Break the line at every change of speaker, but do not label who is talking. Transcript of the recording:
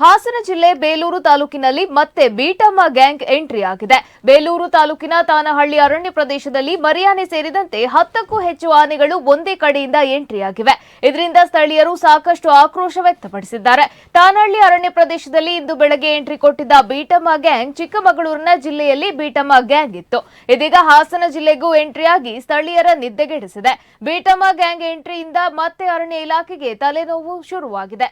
ಹಾಸನ ಜಿಲ್ಲೆ ಬೇಲೂರು ತಾಲೂಕಿನಲ್ಲಿ ಮತ್ತೆ ಬೀಟಮ್ಮ ಗ್ಯಾಂಗ್ ಎಂಟ್ರಿ ಆಗಿದೆ. ಬೇಲೂರು ತಾಲೂಕಿನ ತಾನಹಳ್ಳಿ ಅರಣ್ಯ ಪ್ರದೇಶದಲ್ಲಿ ಮರಿಯಾನೆ ಸೇರಿದಂತೆ ಹತ್ತಕ್ಕೂ ಹೆಚ್ಚು ಆನೆಗಳು ಒಂದೇ ಕಡೆಯಿಂದ ಎಂಟ್ರಿ ಆಗಿವೆ. ಇದರಿಂದ ಸ್ಥಳೀಯರು ಸಾಕಷ್ಟು ಆಕ್ರೋಶ ವ್ಯಕ್ತಪಡಿಸಿದ್ದಾರೆ. ತಾನಹಳ್ಳಿ ಅರಣ್ಯ ಪ್ರದೇಶದಲ್ಲಿ ಇಂದು ಬೆಳಗ್ಗೆ ಎಂಟ್ರಿ ಕೊಟ್ಟಿದ್ದ ಬೀಟಮ್ಮ ಗ್ಯಾಂಗ್ ಚಿಕ್ಕಮಗಳೂರಿನ ಜಿಲ್ಲೆಯಲ್ಲಿ ಬೀಟಮ್ಮ ಗ್ಯಾಂಗ್ ಇತ್ತು. ಇದೀಗ ಹಾಸನ ಜಿಲ್ಲೆಗೂ ಎಂಟ್ರಿ ಆಗಿ ಸ್ಥಳೀಯರ ನಿದ್ದೆಗೆಡಿಸಿದೆ. ಬೀಟಮ್ಮ ಗ್ಯಾಂಗ್ ಎಂಟ್ರಿಯಿಂದ ಮತ್ತೆ ಅರಣ್ಯ ಇಲಾಖೆಗೆ ತಲೆನೋವು ಶುರುವಾಗಿದೆ.